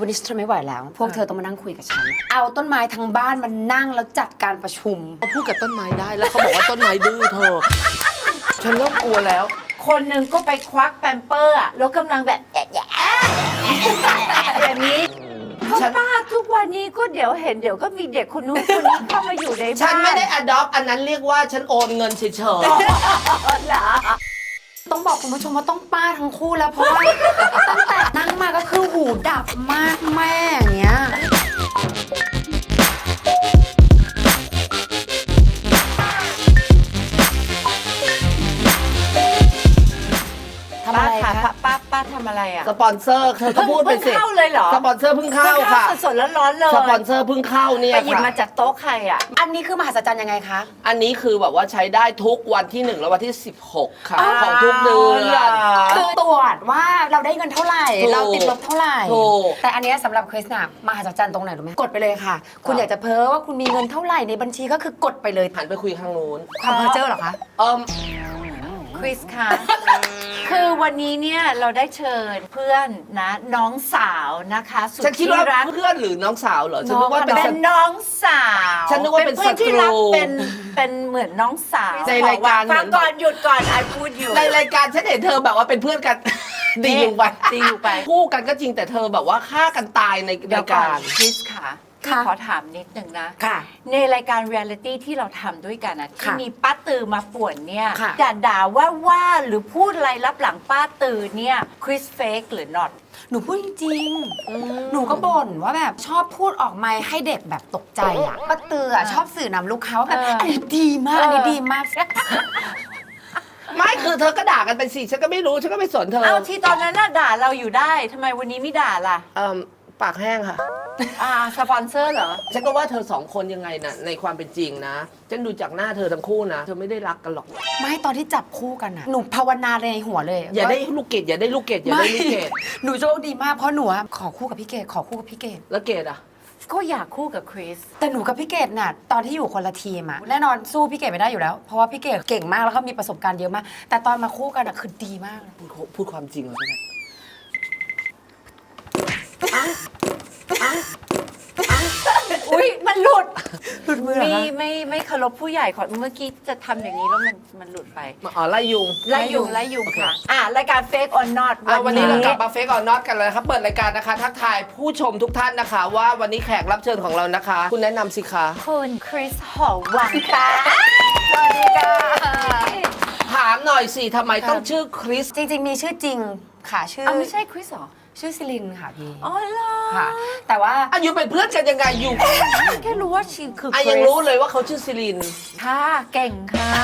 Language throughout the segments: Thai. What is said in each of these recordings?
วันนี้ฉันทนไม่ไหวแล้ว พวกเธอต้องมานั่งคุยกับฉัน เอาต้นไม้ทั้งบ้านมานั่งแล้วจัดการประชุม เขาพูดกับต้นไม้ได้แล้วเขาบอกว่าต้นไม้ดื้อเธอ ฉันเริ่มกลัวแล้ว คนหนึ่งก็ไปควักแปมเปอร์อะแล้วกำลังแบบแอะแอะอย่างนี้เพราะฉันป้าทุกวันนี้ก็เดี๋ยวเห็นเดี๋ยวก็มีเด็กคนนู้นคนนี้เข้ามาอยู่ในบ้านฉันไม่ได้ adopt อันนั้นเรียกว่าฉันโอนเงินเฉยเหรอต้องบอกคุณผู้ชมว่าต้องป้าทั้งคู่แล้วเพราะว่าตั้งแต่นั่ง มาก็คือหูดับมากแม่อย่างเงี้ย ป้าป้าป้าทำอะไรอะๆสปอนเซอร์เธอก็พูดไปสิเพิ่งเข้าเลยเหรอสปอนเซอร์เพิ่งเข้าค่ะสดๆร้อนๆเลยสปอนเซอร์เพิ่งเข้าเนี่ยไปหยิบค่ะมาจากโต๊ะใครอะ อันนี้คือมหัศจรรย์ยังไงคะ อันนี้คือแบบว่าใช้ได้ทุกวันที่ 1 และวันที่ 16 ค่ะอ๋อของทุกเดือนเหรอคือตรวจว่าเราได้เงินเท่าไหร่ ถูกเราติดลบเท่าไหร่ ถูกแต่อันเนี้ยสำหรับคริสน่ะมหัศจรรย์ตรงไหนรู้ไหมกดไปเลยค่ะ คุณอยากจะเพ้อว่าคุณมีเงินเท่าไหร่ในบัญชีก็คือกดไปเลยหันไปคุยข้างนู้นความเพ้อเจ้อเหรอคะ เอิม คริสคะ คือวันนี้เนี่ยเราได้เชิญเพื่อนนะน้องสาวนะคะ สุดฉันคิดที่ว่ารักเพื่อนหรือน้องสาวเหรอ ฉันนึกว่าเป็นเป็ศันตรูน้องสาวฉันนึกว่าเป็นเพื่อนที่รักศัตรูเป็นเป็นเหมือนน้องสาวในรายการฟังก่อนหยุดก่อนไอพูดอยู่ ในรายการฉันเห็นเธอแบบว่าเป็นเพื่อนกัน ดีอยู่ไปดีอยู่ไป คู่กันก็จริงแต่เธอแบบว่าฆ่ากันตายในเดี๋ยราวยก่อการนคริสค่ะ ค่ะ ขอถามนิดนึงนะ ค่ะ ในรายการเรียลิตี้ที่เราทำด้วยกันนะที่ค่ะมีป้าตือมาป่วนเนี่ยค่ะด่าด่าว่าว่าหรือพูดอะไรรับหลังป้าตือเนี่ยคริสเฟกหรือ not หนูพูดจริงๆ หนูก็บ่นว่าแบบชอบพูดออกมาให้เด็กแบบตกใจอะป้าเตืออะชอบสื่อนำลูกค้าว่าแบบเอออัอันนี้ดีมาก อันนี้ดีมาก ไม่คือเธอก็ด่ากันไปสิฉันก็ไม่รู้ฉันก็ไม่สนเธอเอาที่ตอนนั้นน่ะด่าเราอยู่ได้ทำไมวันนี้ไม่ด่าล่ะ เอ่ม ปากแห้งค่ะ อ่าสปอนเซอร์เหรอ ฉันก็ว่าเธอสองคนยังไงนะในความเป็นจริงนะ ฉันดูจากหน้าเธอทั้งคู่นะ เธอไม่ได้รักกันหรอก ไม่ตอนที่จับคู่กันอะหนูภาวนาในหัวเลยอย่าได้ว่ลูกเกดอย่าได้ลูกเกดอย่าได้ลูกเกดหนูโชคดีมากเพราะหนูอะขอคู่กับพี่เกดขอคู่กับพี่เกดแล้วเกดอะ ก็อยากคู่กับคริส แต่หนูกับพี่เกดน่ะตอนที่อยู่คนละทีมอะแน่นอนสู้พี่เกดไม่ได้อยู่แล้ว เพราะว่าพี่เกดเก่งมากแล้วก็มีประสบการณ์เยอะมาก แต่ตอนมาคู่กันอะคือดีมากเลยพูดพูดความจริงเหรอก็ได้ มันหลุด หลุดมือเหรอไม่คะไม่ไม่เคารพผู้ใหญ่ขอเมื่อกี้จะทำอย่างนี้แล้วมันมันหลุดไปอ๋อไล่ยุง ไล่ยุงไล่ยุงค่ะ อะรายการ Fake or Not อะวันนี้เรากลับมาเฟกออนนอตกันเลยนะครับเปิดรายการนะคะ ทักทายผู้ชมทุกท่านนะคะ ว่าวันนี้แขกรับเชิญของเรานะคะ คุณแนะนำสิคะคุณคริสหอวังค่ะสวัสดีค่ะถามหน่อยสิทำไมต้องชื่อคริสจริง ๆ มีชื่อจริงค่ะชื่ออ้าวไม่ใช่คริสเหรอ ชื่อซิลินค่ะพี่อ๋อเหรอค่ะ แต่ว่าอายุเป็นเพื่อนกันยังไงอยู่แค่รู้ว่าชีคืออะคยังริสรู้เลยว่าเขาชื่อซิลิน ค่ะ เก่งค่ะ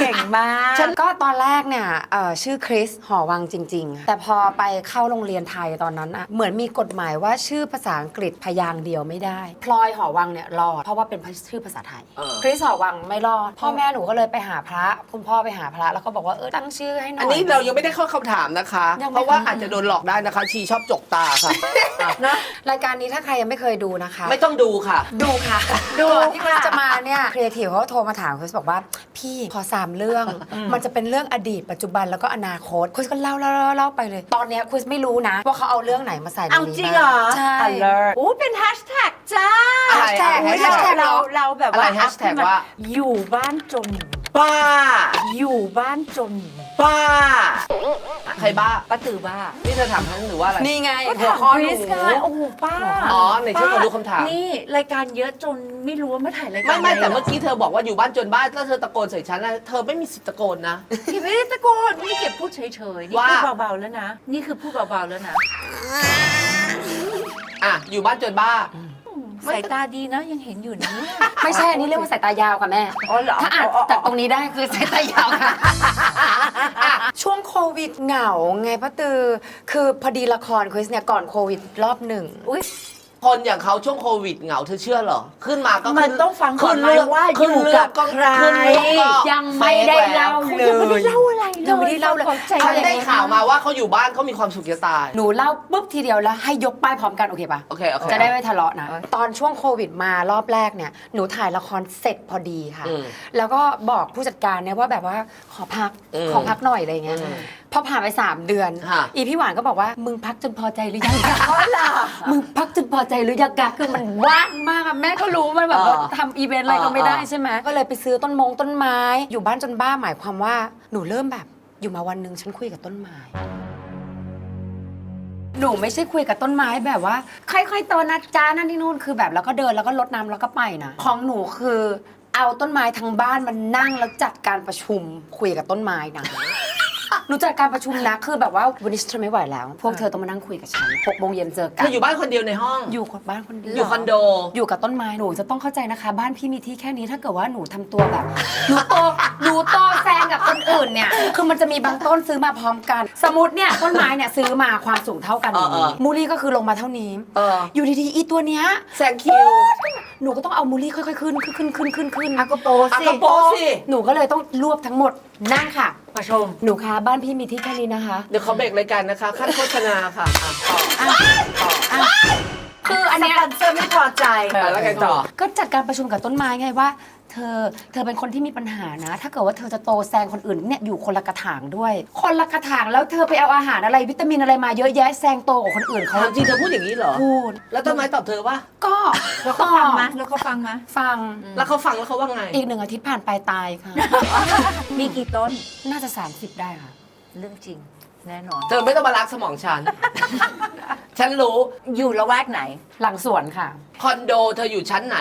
เก่งมากฉันก็ตอนแรกเนี่ยเอ่อชื่อคริสหอวังจริง ๆ แต่พอไปเข้าโรงเรียนไทยตอนนั้นอะเหมือนมีกฎหมายว่าชื่อภาษาอังกฤษพยางค์เดียวไม่ได้ พลอยหอวังเนี่ยรอดเพราะว่าเป็นชื่อภาษาไทย เออ คริสหอวังไม่รอด พ่อแม่หนูก็เลยไปหาพระ คุณพ่อไปหาพระแล้วก็บอกว่าเออตั้งชื่อให้หน่อย อันนี้เรายังไม่ได้เข้าคำถามนะคะ ยังไม่ เพราะว่าอาจจะโดนหลอกได้นะคะชีชอบจกตาค่ะอะ นะรายการนี้ถ้าใครยังไม่เคยดูนะคะ ไม่ต้องดูค่ะ ดูค่ะดูก่อนที่คริสค่ะจะมาเนี่ยครีเอทีฟเขาก็โทรมาถามคริสบอกว่า พี่ขอสามเรื่อง มันจะเป็นเรื่องอดีตปัจจุบันแล้วก็อนาคตคริสก็เล่าเล่าเล่าเล่าไปเลย ตอนเนี้ยคริสไม่รู้นะ ว่าเขาเอาเรื่องไหนมาใส่ในเอานี้จริงบ้าเหรอใช่ alert โอ้เป็นแฮชแท็กจ้าอะไร hashtag อะไร hashtag hashtag เราเราแบบอะไรว่า hashtag ว่า อยู่บ้านจน บ้า อยู่บ้านจน บ้า ใครบ้าป้าตือบ้า นี่เธอถามฉันหรือว่าอะไร นี่ไงก็หัวถามข้อคหนูริสไงโอ้โหป้าอ๋อไหนช่วยขอดูคำถาม นี่รายการเยอะจนไม่รู้ว่าเมื่อถ่ายรายการไม่ไม่อะไรแต่เมื่อกี้เธอบอกว่าอยู่บ้านจนบ้านแล้วเธอตะโกนใส่ฉันนะเธอไม่มีสิทธิ์ตะโกนนะ พี่ไม่ได้ตะโกนนี่เก็บพูดเฉยๆนี่ว่า พูดเบาๆแล้วนะ นี่คือพูดเบาๆแล้วนะอะอยู่บ้านจนบ้า สายตาดีนะยังเห็นอยู่นะเนี่ยไม่ใช่อันนี้เรียกว่าสายตายาวค่ะแม่อ๋อเหรอถ้าอ่านอ๋ออ๋อจากตรงนี้ได้คือสายตายาวค่ะอะ ช่วงโควิดเหงาไงป้าตือ คือพอดีละครคริสเนี่ยก่อนโควิดรอบหนึ่งอุ้ย คนอย่างเขาช่วงโควิดเหงาเธอเชื่อเหรอ ขึ้นมาก็มันต้องฟังก่อนขึ้เรื่องไหมว่าขึ้นอยู่เรื่กัองบก็ใคร ขึ้นเรื่องก็ยังไม่ได้เล่าฟกเลแล้วยังไม่ได้ย เล่าอะไรเลยยังไม่ได้เล่าเลยฟังใจฉันเลยได้ข่าวมาว่าเขาอยู่บ้านเขามีความสุขจะตาย หนูเล่าปุ๊บทีเดียวแล้วให้ยกป้ายพร้อมกันโอเคปะโอเคโอเค จะได้ไม่ทะเลาะนะ ตอนช่วงโควิดมารอบแรกเนี่ย หนูถ่ายละครเสร็จพอดีค่ะ อืมแล้วก็บอกผู้จัดการเนี่ยว่าแบบว่าขอพักอืมขอพักหน่อยอะไรเงี้ยอืมพอผ่านไป 3 เดือน ค่ะ อีพี่หวานก็บอกว่ามึงพักจนพอใจหรือยังคะมึงพักจนพอใจหรือยังกะคือมันว่างมากอะแม่ก็รู้มันแบบว่าเออทำอีเวนต์อะไรก็ไม่ได้เออ ใช่ไหมก็เลยไปซื้อต้นมงต้นไม้ อยู่บ้านจนบ้าหมายความว่าหนูเริ่มแบบอยู่มาวันหนึ่งฉันคุยกับต้นไม้ หนูไม่ใช่คุยกับต้นไม้แบบว่า ค่อยๆโตนะจ้านั่นที่นู่นคือแบบแล้วก็เดินแล้วก็รดน้ำแล้วก็ไปนะของหนูคือ เอาต้นไม้ทั้งบ้านมันนั่งแล้วจัดการประชุมคุยกับต้นไม้นะ หนูจัดการประชุมนะคือแบบว่าวันนี้ฉันไม่ไหวแล้ว พวกเธอต้องมานั่งคุยกับฉันหกโมงเย็นเจอเธกันออยู่บ้านคนเดียวในห้อง อยู่กับบ้านคนเดียวอยู่คอนโด อยู่กับต้นไม้ หนูจะต้องเข้าใจนะคะ บ้านพี่มีที่แค่นี้ ถ้าเกิดว่าหนูทำตัวแบบ หนูโตหนูโตแซงกับคนอื่นเนี่ย คือมันจะมีบางต้นซื้อมาพร้อมกัน สมมติเนี่ยต้นไม้เนี่ยซื้อมาความสูงเท่ากันอย่างนี้เออเออ มูลี่ก็คือลงมาเท่านี้ เอออยู่ดีๆอีตัวเนี้ย แซงคิว หนูก็ต้องเอามูลี่ค่อยๆขึ้นขึ้นขึ้นขึ้นขึ้นอากโปอากสิระโปสิ หนูก็เลยต้องรวบทั้งหมดนั่งค่ะประชม หนูคะบ้านพี่มีที่แค่นี้นะคะเดี๋ยวเขาเบรกรายการนะคะ ขั้นโฆษณาค่ะอะต่ออะอะคืออันสเนี้ยปอนเซอร์ไม่พอใจ อะแล้วไงต่อ ก็จัดการประชุมกับต้นไม้ไงว่า เธอ เธอเป็นคนที่มีปัญหานะ ถ้าเกิดว่าเธอจะโตแซงคนอื่นเนี่ยอยู่คนละกระถางด้วย คนละกระถางแล้วเธอไปเอาอาหารอะไรวิตามินอะไรมาเยอะแยะแซงโตกว่าคนอื่นเขา ถามจริงเธอพูดอย่างนี้เหรอ พูด แล้วต้นไม้ตอบเธอว่า ก็แล้วเขาฟังไหมแล้วเขาฟังไหมฟัง แล้วเขาฟังแล้วเขาว่าไง อีกหนึ่งอาทิตย์ผ่านไปตายค่ะ มีกี่ต้น น่าจะ 30 ได้ค่ะ เรื่องจริง แน่นอน เธอไม่ต้องมารักสมองฉัน ฉันรู้ อยู่ละแวกไหน หลังสวนค่ะ คอนโดเธออยู่ชั้นไหน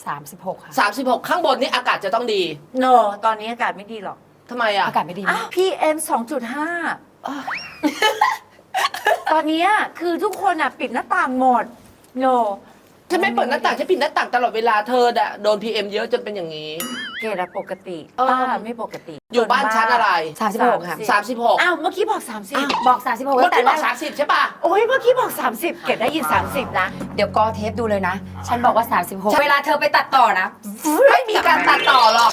36 ค่ะ 36 ข้างบนนี่อากาศจะต้องดี โน ตอนนี้อากาศไม่ดีหรอกทำไมอะ อากาศไม่ดีอ้ามาวก PM 2.5ตอนเนี้ยคือทุกคนอะ ปิดหน้าต่างหมด โน ฉันไม่เปิดหน้าต่างฉันปิดหน้าต่างตลอดเวลาเธออะโดน PM เยอะจนเป็นอย่างนี้ เกดอะปกติเออ ป้าไม่ปกติอยู่บ้านชั้นอะไร36ค่ะ36อ้าวเมื่อกี้บอก 30 บอก 36เมื่ตั้องแต่กี้แรบอกก30ใช่ป่ะ โอ้ยเมื่อกี้บอก 30 เกดได้ยิน 30 นะ เดี๋ยวกอเทปดูเลยนะ ฉันบอกว่า 36 เวลาเธอไปตัดต่อนะ ไม่มีการตัดต่อหรอก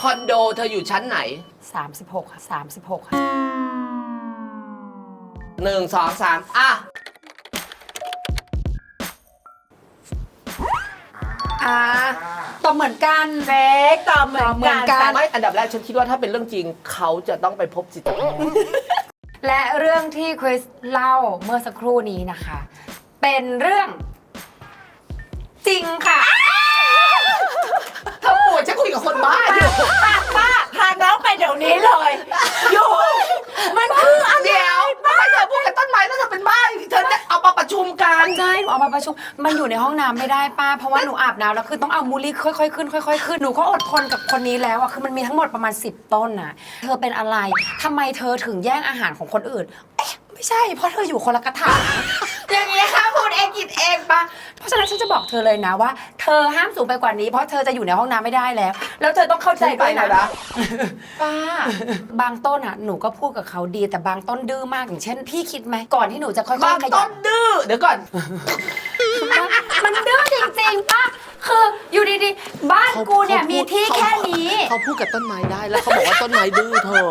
คอนโดเธออยู่ชั้นไหน36 ค่ะ 36 ค่ะ หนึ่งสองสามอะ อ่าตอบเหมือนกัน เฟกตอบเหมือนเหมืกัอนนกัน ไม่อันดับแรกฉันคิดว่าถ้าเป็นเรื่องจริง เขาจะต้องไปพบจิตแพทย์และเรื่องที่คริสเล่าเมื่อสักครู่นี้นะคะ เป็นเรื่อง จริงค่ะเธอป่วยฉันคุยกับคนบ้าอยู่ป้าป้าพาน้องไปเดี๋ยวนี้เลย อยู่ มันคืออะไรเดี๋ยวทำไมเธอพูดกับต้นไม้ ชุมกันใช่หนูเอามาประชุมมันอยู่ในห้องน้ำไม่ได้ป้าเพราะว่าหนูอาบน้ำแล้วคือต้องเอามูลลี่ค่อยๆขึ้นค่อยๆขึ้นหนูก็อดทนกับคนนี้แล้วอะคือมันมีทั้งหมดประมาณ 10 ต้นน่ะ เธอเป็นอะไรทำไมเธอถึงแย่งอาหารของคนอื่นเอ๊ะไม่ใช่ เพราะเธออยู่คนละกระถาง อย่างนี้ค่ะพูดเองกินเองปะเพราะฉะนั้นฉันจะบอกเธอเลยนะว่า เธอห้ามสูงไปกว่านี้ เพราะเธอจะอยู่ในห้องน้ำไม่ได้แล้ว แล้วเธอต้องเข้าใจด้วยนะ ป้า บางต้นอะหนูก็พูดกับเขาดีแต่บางต้นดื้อมากอย่างเช่น พี่คิดไหมก่อนที่หนูจะค่อยบางๆขยัต้บ นดื้อ เดี๋ยวก่อน มันดื้อจริงๆป้าคืออยู่ดีๆ บ้านกูเนี่ยมีที่แค่นี้ เขาพูดกับต้นไม้ได้แล้วเขาบอกว่าต้นไม้ดื้อเธอ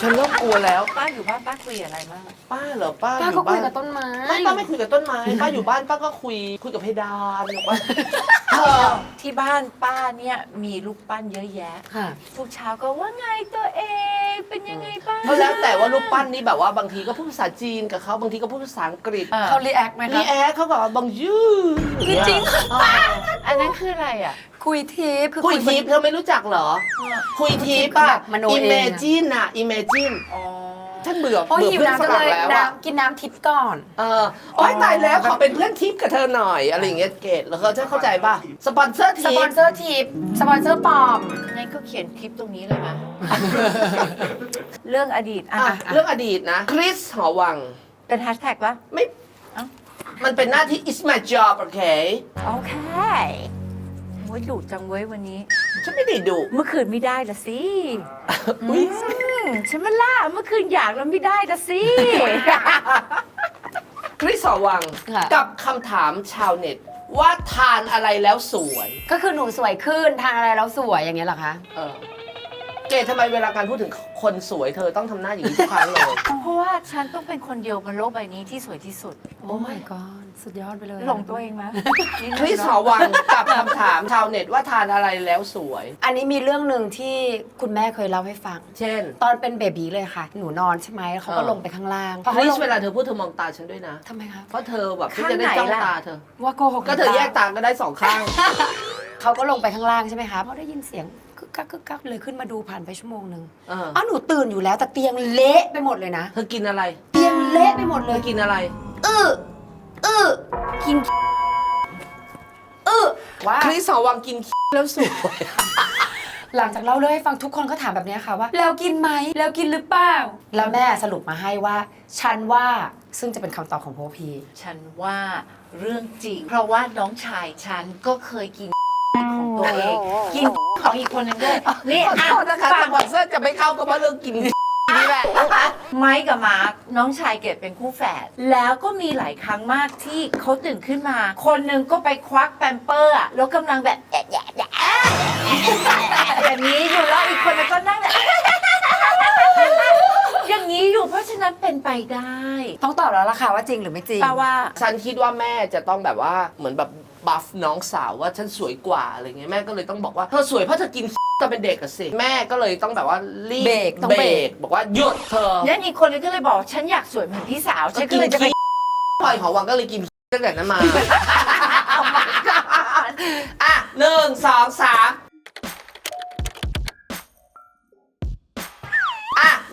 ฉันเริ่มกลัวแล้ว ป้าอยู่บ้านป้าคุยอะไรบ้างป้าเหรอป้าป้าอก็ยู่คุบ้ายนกับต้นไม้ไม่ป้าไม่คุยกับต้นไม้ ป้าอยู่บ้านป้าก็คุยคุยกับเพดานหรือว่าเออที่บ้านป้าเนี่ยมีลูกปั้นเยอะแยะ ค่ะ ทุกเช้าก็ว่าไงตัวเอง เป็นยังไงบ้างก็แล้วแต่ว่ารูปปั้นนี่แบบว่าบางทีก็พูดภาษาจีนกับเขาบางทีก็พูดภาษาอังกฤษเออเขารีแอคไหมรีคะแอคเขาบอกว่าบางยืดจริงอันนั้นคืออะไรอะ คุยทิพย์คือคุยทิพย์เธอไม่รู้จักเหรอ คุยทิพย์คืออะแบบมโนเองอะ imagine อะ imagine อ๋อฉันเบื่อโอ้ยเบื่อหิวเพื่อนน้ำฝจังรั่งเลยแล้วอะน้ำกินน้ำทิพย์ก่อน เออโอ้ยตายแล้วขอเป็นเพื่อนทิพย์กับเธอหน่อยอะไรอย่างเงี้ยเกดแล้วเขาจะเข้าใจป่ะสปอนเซอร์สทิปอพนย์เซอร์ทิพย์สปอนเซอร์ปลอม งั้นก็เขียนคลิปตรงนี้เลยนะ เรื่องอดีตอะอะเรื่องอดีตนะคริสหอวัง เป็นแฮชแท็กปะ ไม่ เอ้า มันเป็นหน้าที่ is my job โอเคโอเค โอ้ยดุจังเว้ยวันนี้ ฉันไม่ได้ดุเมื่อคืนไม่ได้ละสิอุ๊ยอืมฉันมาล่าเมื่อคืนอยากแล้วไม่ได้ละสิ คริสสอวังค่ะ กับคำถามชาวเน็ต ว่าทานอะไรแล้วสวย ก็คือหนูสวยขึ้นทานอะไรแล้วสวยอย่างเงี้ยเหรอคะ เออเกดทำไมเวลาการพูดถึงคนสวยเธอต้องทำหน้าอย่างนี้ทุกครั้งเลย เพราะว่าฉันต้องเป็นคนเดียวบนโลกใบนี้ที่สวยที่สุด โอ้ my god สุดยอดไปเลยหลงตัวเองไหมนิดนึงคริสหอวังกับคำถามชาวเน็ตว่าทานอะไรแล้วสวย อันนี้มีเรื่องหนึ่งที่คุณแม่เคยเล่าให้ฟัง เช่น ตอนเป็นเบบีเลยค่ะ หนูนอนใช่ไหมเขาก็เออลงไปข้างล่างพอคเขาริลสงเวลาเธอพูดเธอมองตาฉันด้วยนะทำไมคะเพราะเธอแบบที่จะได้จ้องตาเธอ ว่าโกหกก็เธอแยกตาก็ได้สองข้างเขาก็ลงไปข้างล่างใช่ไหมคะพอได้ยินเสียงกึกกักกึกกักเลยขึ้นมาดูผ่านไปชั่วโมงหนึ่งเอออ้าวหนูตื่นอยู่แล้วแต่เตียงเละไปหมดเลยนะ เธอกินอะไร เตียงเละไปหมดเธเลอยกินอะไรเออ เออกินเออว่าคริสหอวังกินแล้วสวยหลังจากเล่าเรื่องให้ฟังทุกคนก็ถามแบบเนี้ยค่ะว่าแล้วกินไหมแล้วกินหรือเปล่าแล้วแม่สรุปมาให้ว่า ฉันว่าซึ่งจะเป็นคำตอบของโพพี ฉันว่าเรื่องจริง เพราะว่าน้องชายฉันก็เคยกินของตัวเองกินของอีกคนนึงด้วยนี่ขออะโทษนะคะฟัสงปอนเซอร์จะไม่เข้าก็เพราะเรื่องกินนี่แหละ ไม้กับมาร์คน้องชายเกดเป็นคู่แฝดแล้วก็มีหลายครั้งมากที่เขาตื่นขึ้นมา คนหนึ่งก็ไปควักแปมเปอร์อะแล้วกำลังแบบแอะแอะแอะอย่างนี้อยู่แล้วอีกคนนึงก็นั่งแบบ นี้อยู่เพราะฉะนั้นเป็นไปได้ ต้องตอบแล้วล่ะค่ะว่าจริงหรือไม่จริงป้าว่า ฉันคิดว่าแม่จะต้องแบบว่าเหมือนแบบบัฟน้องสาวว่าฉันสวยกว่าอะไรเงี้ยแม่ก็เลยต้องบอกว่าเธอสวยเพราะเธอกิน ตอนเป็นเด็กอะสิแม่ก็เลยต้องแบบว่ารีบเบรกต้องเบเบรรก กบอกว่าหยุดเธอแล้วอีกคนนึงก็เลยบอกฉันอยากสวยเหมือนพี่สาวฉันก็เลยจะไป พลอยของวังก็เลยกินตั้งแต่นั้นมา อะหนึ่งสองสาม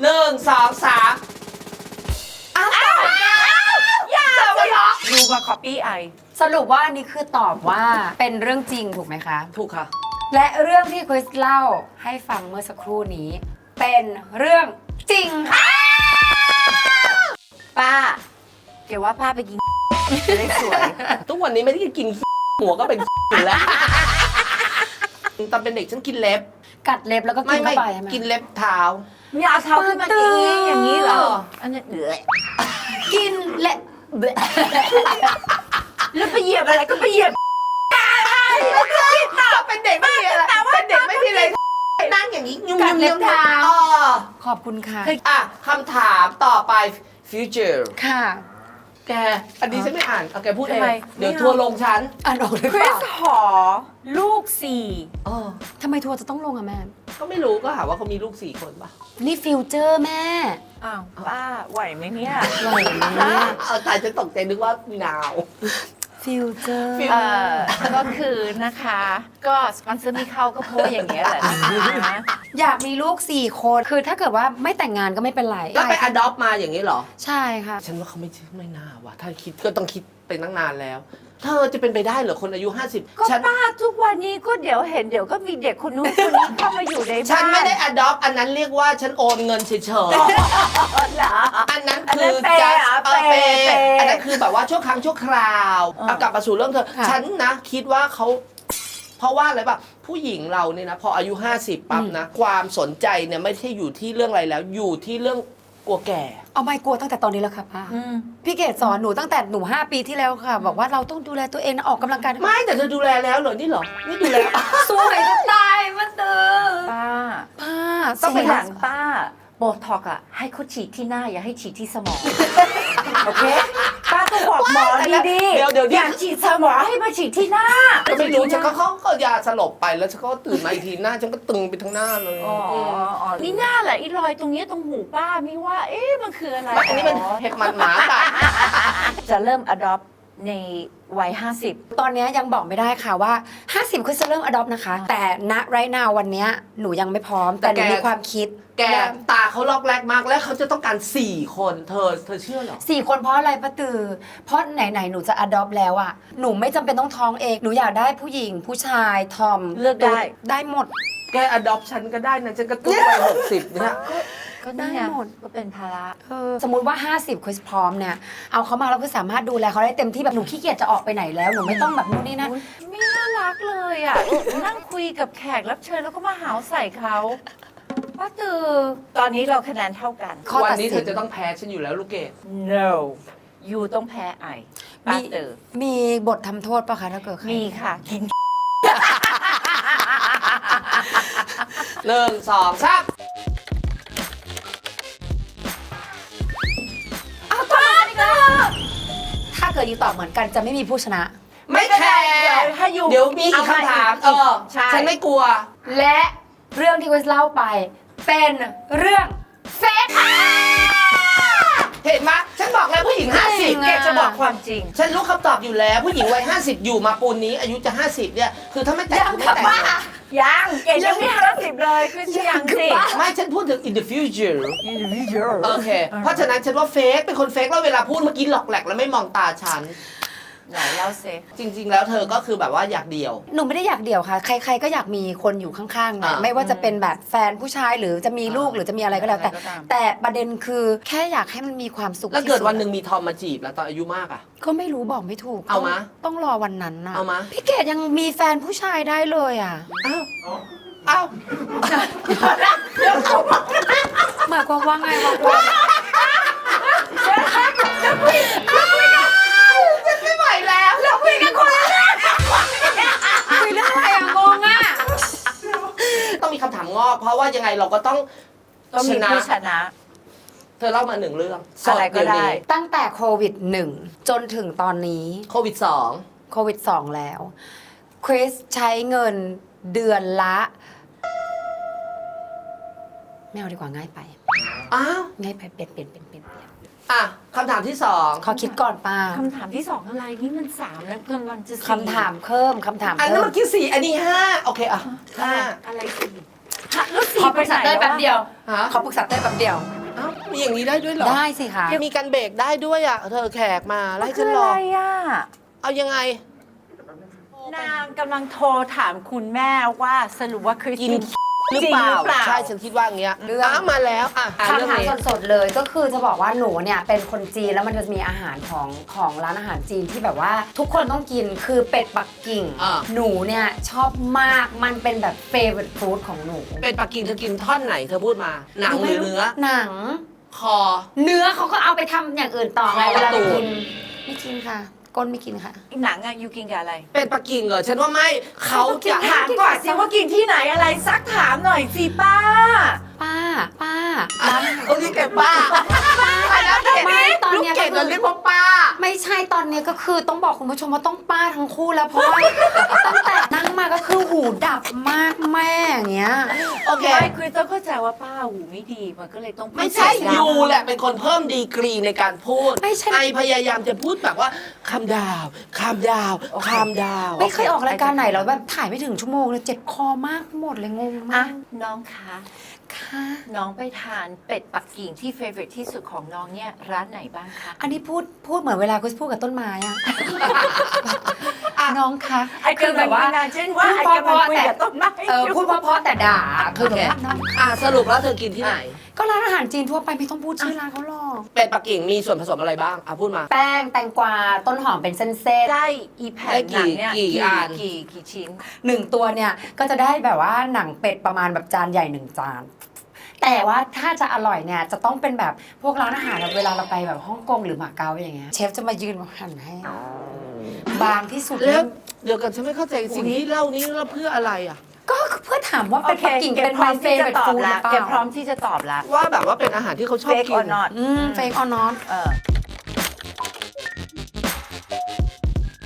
หนึ่งสองสามอย่าไปหรอกดูมาคอปปี้ไอสรุปว่าอันนี้คือตอบว่าเป็นเรื่องจริงถูกไหมคะ ถูกค่ะ และเรื่องที่คริสเล่าให้ฟังเมื่อสักครู่นี้ เป็นเรื่องจริงค่ะป้าเกี่ยวว่าป้าไปกินจะได้สวยทุกวันนี้ไม่ได้กินหัวก็เป็นอยู่แล้วตอนเป็นเด็กฉันกินเล็บ กัดเล็บแล้วก็กิไม่นไม่เข้าไปใช่ไหมกินเล็บเท้า มีเอาเท้าขึ้นมากินอย่างนี้เหรอ อันนี้เดือดกินและแล้วไปเหยียบอะไรก็ไปเหยียบก็เป็นเด็กไม่มีอะไรเป็นเด็กไม่มีอะไรนั่งอย่างนี้ยุ่งกัดยุ่งเล็บยุ่งเท้าอ๋อขอบคุณค่ะอะคำถามต่อไป future ค่ะ แกอันนี้ฉันไม่อ่านเอาแกพูดเอทำงไม เดี๋ยวไม่เอาทัวร์ลงฉันอ่านออกหรือคเปริล่าสหอ ลูกสี่เออทำไมทัวร์จะต้องลงอะแม่ ก็ไม่รู้ก็หาว่าเขามีลูกสี่คนป่ะนี่ฟิวเจอร์แม่อ้าวป้าไหวไหมเนี่ย ไหวไหมเนี่ยเอาตายจะตกใจนึกว่าหนาว ฟิวเจอร์ เออก็คือนะคะ ก็สปอนเซอร์ไม่เข้าก็เพราะว่าอย่างเงี้ยแหละนะคะอยากมีลูกสี่คน คือถ้าเกิดว่าไม่แต่งงานก็ไม่เป็นไรแล้วไป adopt มาอย่างนี้เหรอ ใช่ค่ะ ฉันว่าเขาไม่ไม่น่าว่ะถ้าคิดก็ต้องคิดไปตั้งนานแล้ว เธอจะเป็นไปได้เหรอคนอายุก็50ฉันป้าทุกวันนี้ก็เดี๋ยวเห็นเดี๋ยวก็มีเด็กคนนู้นคนนี้เข้ามาอยู่ในบ้านฉันไม่ได้ adopt อันนั้นเรียกว่าฉันโอนเงินเฉยเหรอ ๆ อันนั้นอันนั้คืนอเปย์จะเหรอเออเปเปย์ย์เปย์อันนั้นคือแบบว่าชั่วครั้งชั่วคราวเออเอากลับมาสู่เรื่องเธอ ค่ะ ฉันนะคิดว่าเขา เพราะว่าอะไรแบบผู้หญิงเราเนี่ยนะพออายุ 50 ปั๊บนะ ความสนใจเนี่ยไม่ใช่อยู่ที่เรื่องอะไรแล้ว อยู่ที่เรื่องกลัวแก่ เอาไม่กลัวตั้งแต่ตอนนี้แล้วค่ะป้าอืมพี่เกดสอนหนูตั้งแต่หนู 5 ปีที่แล้วค่ะ บอกว่าเราต้องดูแลตัวเองนะออกกำลังกายไม่แต่เธอดูแลแล้วเหรอนี่เหรอนี่ดูแลสวยจะตายมาเตอป้า ป้าต้องไปสีหลังป้าโบท็อกอะให้เขาฉีดที่หน้าอย่าให้ฉีดที่สมอง โอเคป้าต้องบอกหมอดีๆเดี๋ยวเดี๋ยว อยากฉีดสมองให้มาฉีดที่หน้าก็ไม่รู้ฉันก็เขาก็ยาสลบไปแล้วฉันก็ตื่นมาอีกทีหน้าฉันก็ตึงไปทั้งหน้าเลยอ๋ออ๋อนี่หน้าแหละอีรอยตรงเนี้ยตรงหูป้าไม่ว่า เอ๊ะมันคืออะไร ไม่อันนี้มันเห็บหมันหมาค่ะ จะเริ่ม adopt ในวัย 50 ตอนเนี้ยยังบอกไม่ได้ค่ะว่า 50 คือจะเริ่มอดอปนะคะ แต่ณไรนาววันเนี้ยหนูยังไม่พร้อม แต่หนูแต่แก มีความคิดแกตาเขาลอกแรกมากแล้วเขาจะต้องการ4คนเธอ เธอเชื่อเหรอ สี่คนเพราะอะไรป้าตือ เพราะไหนๆหนูจะอดอปแล้วอะหนูไม่จำเป็นต้องท้องเองหนูอยากได้ผู้หญิงผู้ชายทอมเลือกได้ ได้หมด แกอดอปฉันก็ได้นะฉันก็ตุ้ไปหกสิบเนี่ย ก็นี่ไงได้หมด ก็เป็นภาระสมมุติว่า 50คือพร้อมเนี่ยเอาเขามาเราก็สามารถดูแลเขาได้เต็มที่แบบหนูขี้เกียจจะออกไปไหนแล้วหนูไม่ต้องแบบนู่นนี่นั่นไม่น่ารักเลยอะ นั่งคุยกับแขกรับเชิญแล้วก็มาหาวใส่เขาป้าตือตอนนี้เราคะแนนเท่ากัน ข้อวันตัดนี้เธสิอนจะต้องแพ้ฉันอยู่แล้วลูกเกด no ยูต้องแพ้ไอป้ามีเตอมีบททำโทษปะคะถ้าเกิดใครมีค่ะกิน หนึ่งสองสาม เกิดยูตอบเหมือนกันจะไม่มีผู้ชนะ ไม่แคร์เดี๋ยวถ้ายูเดี๋ยวมีอีกเอามาคำถามอีเอกอใช่ ฉันไม่กลัว และเรื่องที่คริสเล่าไป เป็นเรื่องเฟซเห็นไหมฉันบอกแล้วผู้หญิงจริง50เกดจะบอกความจริง ฉันรู้คำตอบอยู่แล้ว ผู้หญิงวัย50 อยู่มาปูนนี้อายุจะ 50 เนี่ย คือถ้าไม่แต่งคือไม่แต่งเล ยยังเกดยังไม่ห้าสิบเลยคือยังสิ ไม่ฉันพูดถึง in the future โอเค เพราะฉะนั้นฉันว่าเฟกเป็นคนเฟกแล้วเวลาพูดเมื่อกี้หลอกแหลกแล้วไม่มองตาฉัน ไหนเล่าเซจริง ๆ แล้วเธอก็คือแบบว่าอยากเดียว หนูไม่ได้อยากเดี่ยวค่ะ ใคร ๆ ก็อยากมีคนอยู่ข้างๆนะอ่าไม่ว่าจะเป็นแบบแฟนผู้ชายหรือจะมีลูกอ่าหรือจะมีอะไรก็แล้วแต่ อะไรก็ตาม แต่ประเด็นคือแค่อยากให้มันมีความสุขแล้วเกิดที่สุวันหนึ่งมีทอมมาจีบแล้วตอนอายุมากอะ ก็ไม่รู้บอกไม่ถูกเอามะต้องต้องรอวันนั้นนะเอามะ พี่เกดยังมีแฟนผู้ชายได้เลยอะอ้าวอ้าวหมายความว่าไงวะ งมีคำถามงอก เพราะว่ายังไงเราก็ต้องก็มีชนะ ผู้ชนะ เธอเล่ามาหนึ่งเรื่องอะไรก็ได้สเยวนี้ตั้งแต่โควิดหนึ่งจนถึงตอนนี้โควิดสองโควิดสองแล้ว คริสใช้เงินเดือนละไม่เอาดีกว่าง่ายไป อ้าวง่ายไปเปลี่ยนเปลี่ยนเปลี่ยนเปลี่ยนเปลี่ยนอะคำถามที่สองขอคิดก่อนป้าคำถามที่สองอะไรนี่มันสามแล้วกำลังจะสี่คำถามเพิ่มคำถามอันนั้นเพิ่ม เมื่อกี้สี่อันนี้ห้าโอเคอะห้าห้าอะไรสี่ ฮะแล้วสี่ขอปรึกษาเต้ยแป๊บเดียว ฮะขอปรึกษาเต้ยแป๊บเดียว เอ้ามีอย่างนี้ได้ด้วยเหรอได้สิคะมีการเบรกได้ด้วยอะ เธอแขกมาไล่คืฉันอรอะอไรอะ เอายังไง นางกำลังโทรถามคุณแม่ว่าสรุปว่าคริสกินติน หรือเปล่า จริงหรือเปล่า ใช่ฉันคิดว่าอย่างเงี้ยเรื่อง อ้าวมาแล้วอะอะเรื่องคำถามนี้ สดๆเลยก็คือจะบอกว่าหนูเนี่ยเป็นคนจีนแล้วมันจะมีอาหารของของร้านอาหารจีนที่แบบว่าทุกคนต้องกินคือเป็ดปักกิ่ง อ่า หนูเนี่ยชอบมากมันเป็นแบบ favorite food ของหนูเป็นปักกิ่งเธอกินท่อนไหนเธอพูดมา หนังหรือเนื้อ หนัง คอ เนื้อเขาก็เอาไปทำอย่างอื่นต่อไงคอเวลาตูไปดกินไม่กินค่ะ ก้นไม่กินค่ะ หนังอะยูกินกับอะไร เป็นปักกิ่งเหรอ ฉันว่าไม่เขาจะถามก่อนสิว่ากินที่ไหนอะไรซักถามหน่อยสิป้า ป้า ป้า อะร้านเขาเรียกแกป้าไปแล้วเด็กไม่ตอนลูกเนี้ยเกดก็คือเราเรียกว่าป้า ไม่ใช่ตอนเนี้ยก็คือต้องบอกคุณผู้ชมว่าต้องป้าทั้งคู่แล้วเพราะว่า ตั้งแต่นั่งมาก็คือหูดับมากแม่อย่างเงี้ย โอเค ไม่คือต้องเข้าใจว่าป้าหูไม่ดีมันก็เลยต้องพูดไม่ใช่เสียงดัง ยูแหละเป็นคนเพิ่มดีกรีในการพูดไม่ใช่ ไอพยายามจะพูดแบบว่าคำดาวคำดาวคำดาวไม่เคยออกรายการไหนแล้วแบบถ่ายไม่ถึงชั่วโมงเลยเจ็บคอมากหมดเลยงงอะมากน้องคะ ค่ะน้องไปทานเป็ดปักกิ่งที่เฟเวอร์ที่สุดของน้องเนี่ยร้านไหนบ้างคะ อันนี้พูดพูดเหมือนเวลาคุณพูดกับต้นไม้อะ อะน้องคะไอ้คือแบบว่า เช่นว่าไอ้กำลังคุยกับต้นไม้เออพูดเพราะๆแต่ด่าคือโอเคแบบน้องอะสรุปแล้วเธอกินที่ไหน ก็ร้านอาหารจีนทั่วไปไม่ต้องพูดชื่อร้านเขาหรอก เป็ดปักกิ่งมีส่วนผสมอะไรบ้างอะพูดมา แป้งแตงกวาต้นหอมเป็นเส้นได้อีแผ่นได้หนังเนี่ยกี่กี่อัน กี่กี่ชิ้นๆหนึ่งตัวเนี่ยก็จะได้แบบว่าหนังเป็ดประมาณแบบจานใหญ่หนึ่งจาน แต่ว่าถ้าจะอร่อยเนี่ยจะต้องเป็นแบบพวกร้านอาหารแบบเวลาเราไปแบบฮ่องกงหรือมาเก๊าอย่างเงี้ยเชฟจะมายืนมาหั่นให้ บางที่สุดแล้วนี่เดี๋ยวกันฉันไม่เข้าใจสิ่งที่เล่านี้แล้วเพื่ออะไรอะ ก็เพื่อถามว่าเป็นปักกิ่งแกเป็นพร้อ my มที่จะ favorite ตอบ food หรืละอเปแกล่าพร้อมที่จะตอบละว่าแบบว่าเป็นอาหารที่เขาชอบ fake กิ or น not อืม fake or not เออ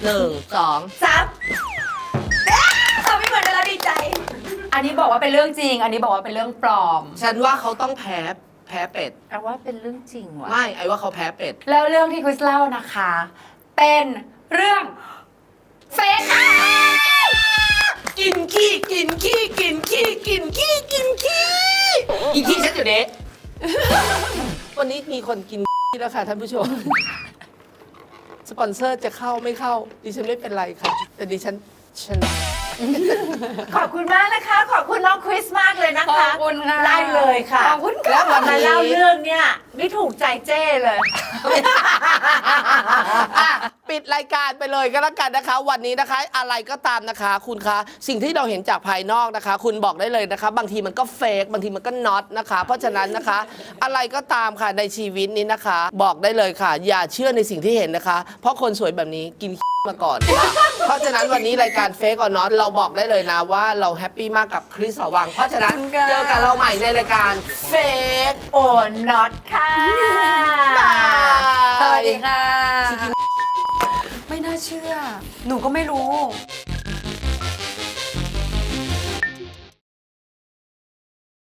หนึ่งสองสาม อันนี้บอกว่าเป็นเรื่องจริง อันนี้บอกว่าเป็นเรื่องปลอม ฉันว่าเขาต้องแพ้แพ้เป็ดเอาว่าเป็นเรื่องจริงว่ะ ไม่ไอ้ว่าเขาแพ้เป็ด แล้วเรื่องที่คริสเล่านะคะ เป็นเรื่องเฟกกินขี้กินขี้กินขี้กินขี้กินขี้อีกที่ฉันอยู่เด็กวันนี้มีคนกินขี้แล้วค่ะท่านผู้ชม สปอนเซอร์จะเข้าไม่เข้า ดิฉันไม่เป็นไรค่ะ แต่ดิฉันชนะ ขอบคุณมากนะคะ ขอบคุณน้องคริสมากเลยนะขอคะบคุณค่ะ ได้เลยค่ะ ขอบคุณแล้ค่ะววันมานี้เล่าเรื่องเนี่ย ไม่ถูกใจเจ้เลย อะปิดปิดรายการไปเลยก็แล้วกันนะคะ วันนี้นะคะ อะไรก็ตามนะคะ คุณคะสิ่งที่เราเห็นจากภายนอกนะคะ คุณบอกได้เลยนะคะ บางทีมันก็เฟกบางทีมันก็น็อตนะคะ เพราะฉะนั้นนะคะ อะไรก็ตามค่ะในชีวิตนี้นะคะ บอกได้เลยค่ะ อย่าเชื่อในสิ่งที่เห็นนะคะ เพราะคนสวยแบบนี้กิน มาก่อนค่ะเพราะฉะนั้นวันนี้รายการเฟกออนน็อตเราบอกได้เลยนะว่าเราแฮปปี้มากกับคริสหอวัง เพราะฉะนั้นเจอกันเราใหม่ในรายการเฟก โอ้น็อตค่ะสวัสดีค่ะ ไม่น่าเชื่อ หนูก็ไม่รู้